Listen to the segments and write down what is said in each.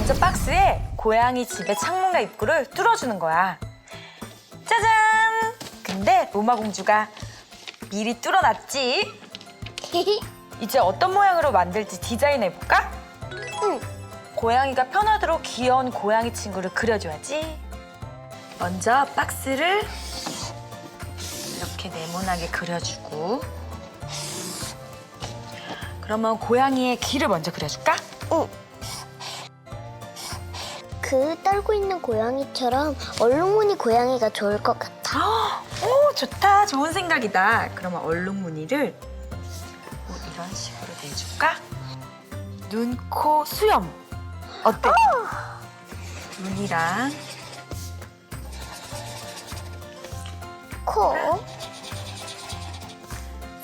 먼저 박스에 고양이 집의 창문과 입구를 뚫어주는 거야. 짜잔! 근데 로마 공주가 미리 뚫어놨지. 이제 어떤 모양으로 만들지 디자인해볼까? 응. 고양이가 편하도록 귀여운 고양이 친구를 그려줘야지. 먼저 박스를 이렇게 네모나게 그려주고 그러면 고양이의 귀를 먼저 그려줄까? 응. 그 떨고 있는 고양이처럼 얼룩무늬 고양이가 좋을 것 같아. 오 좋다 좋은 생각이다 그러면 얼룩무늬를 뭐 이런 식으로 내줄까? 눈, 코, 수염 어때? 눈이랑 코,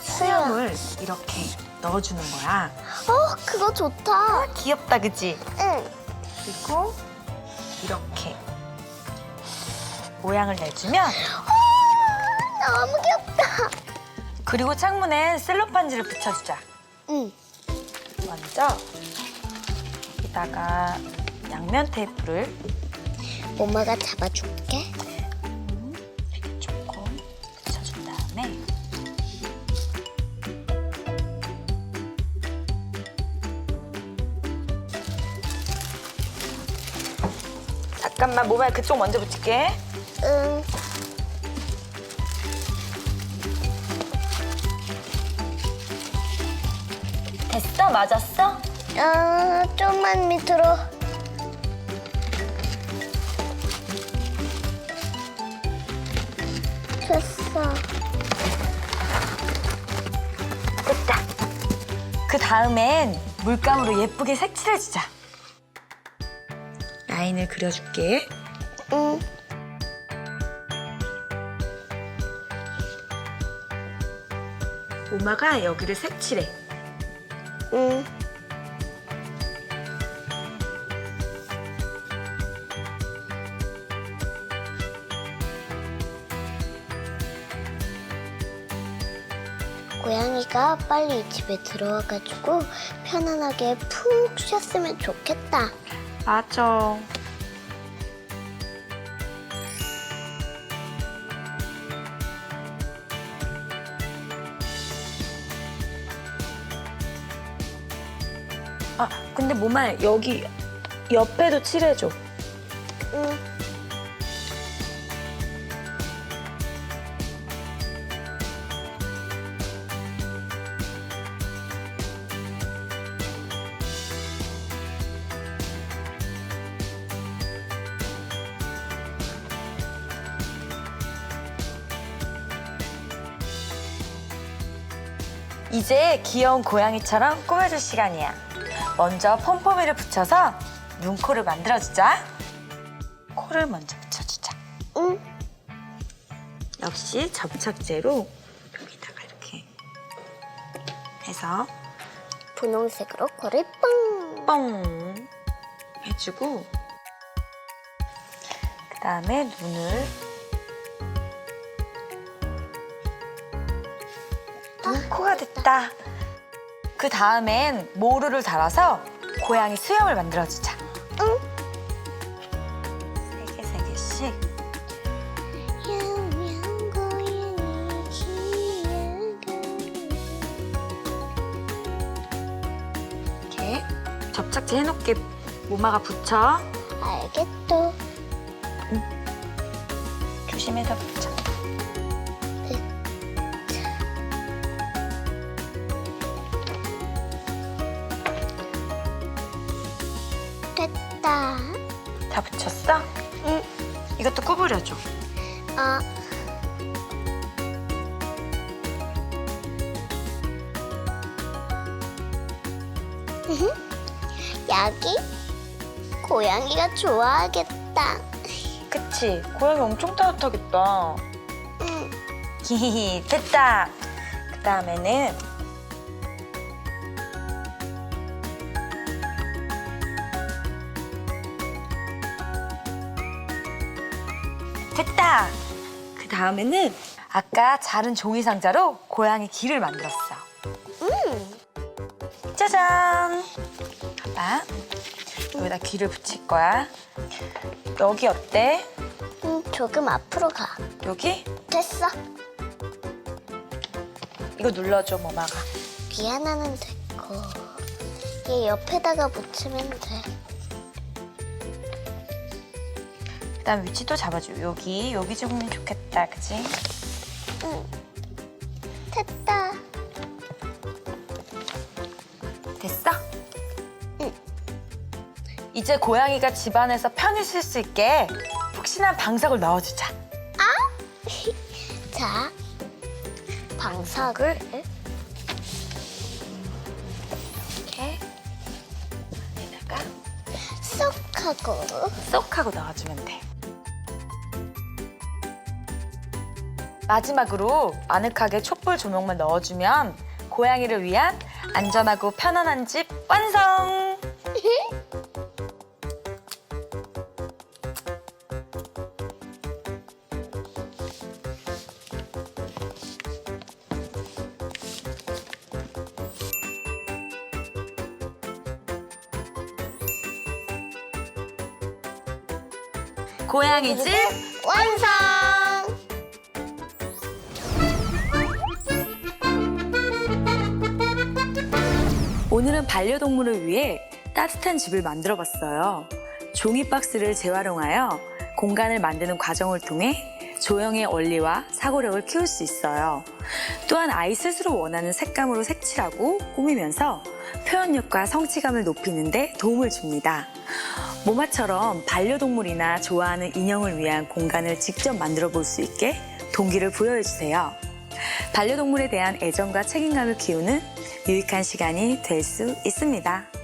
수염을 이렇게 넣어주는 거야 어, 그거 좋다. 귀엽다 그치? 응. 그리고 이렇게 모양을 내주면 너무 귀엽다. 그리고 창문엔 셀로판지를 붙여주자 응. 먼저 여기다가 양면 테이프를 엄마가 잡아줄게. 잠깐만 모발 그쪽 먼저 붙일게 응. 됐어? 맞았어? 아, 좀만 밑으로. 됐어. 됐다 그 다음엔 물감으로 예쁘게 색칠해주자 라인을 그려줄게 응. 오마가 여기를 색칠해 응. 고양이가 빨리 이 집에 들어와가지고 편안하게 푹 쉬었으면 좋겠다. 맞아 아 근데 모말 여기 옆에도 칠해줘 응. 이제 귀여운 고양이처럼 꾸며줄 시간이야 먼저 폼폼이를 붙여서 눈코를 만들어주자 코를 먼저 붙여주자 응. 역시 접착제로 여기다가 이렇게 해서 분홍색으로 코를 뻥. 뻥 해주고 그 다음에 눈을 됐다. 그 다음엔 모루를 달아서 고양이 수염을 만들어주자. 응. 세 개, 세 개씩. 야옹야옹 고양이 귀여워. 이렇게 접착제 해놓게 모마가 붙여. 알겠어. 조심해서 붙여. 됐다. 다 붙였어? 응. 이것도 구부려줘. 아. 으흠. 여기 고양이가 좋아하겠다. 그치? 고양이 엄청 따뜻하겠다. 응. 히히히 됐다. 그 다음에는 그 다음에는 아까 자른 종이 상자로 고양이 귀를 만들었어. 음. 짜잔. 봐봐. 여기다 귀를 붙일 거야. 여기 어때? 음, 조금 앞으로 가. 여기? 됐어. 이거 눌러줘. 귀 하나는 됐고 얘 옆에다가 붙이면 돼. 그다음 위치도 잡아줘. 여기, 여기 잡으면 좋겠다, 그치? 응. 됐다. 됐어? 응. 이제 고양이가 집안에서 편히 쉴 수 있게 푹신한 방석을 넣어주자. 자, 방석을 이렇게 여기다가 쏙 하고 쏙 하고 넣어주면 돼. 마지막으로 아늑하게 촛불 조명만 넣어주면 고양이를 위한 안전하고 편안한 집 완성! 고양이 집 완성! 오늘은 반려동물을 위해 따뜻한 집을 만들어 봤어요. 종이 박스를 재활용하여 공간을 만드는 과정을 통해 조형의 원리와 사고력을 키울 수 있어요. 또한 아이 스스로 원하는 색감으로 색칠하고 꾸미면서 표현력과 성취감을 높이는 데 도움을 줍니다. 모마처럼 반려동물이나 좋아하는 인형을 위한 공간을 직접 만들어 볼 수 있게 동기를 부여해 주세요. 반려동물에 대한 애정과 책임감을 키우는 유익한 시간이 될 수 있습니다.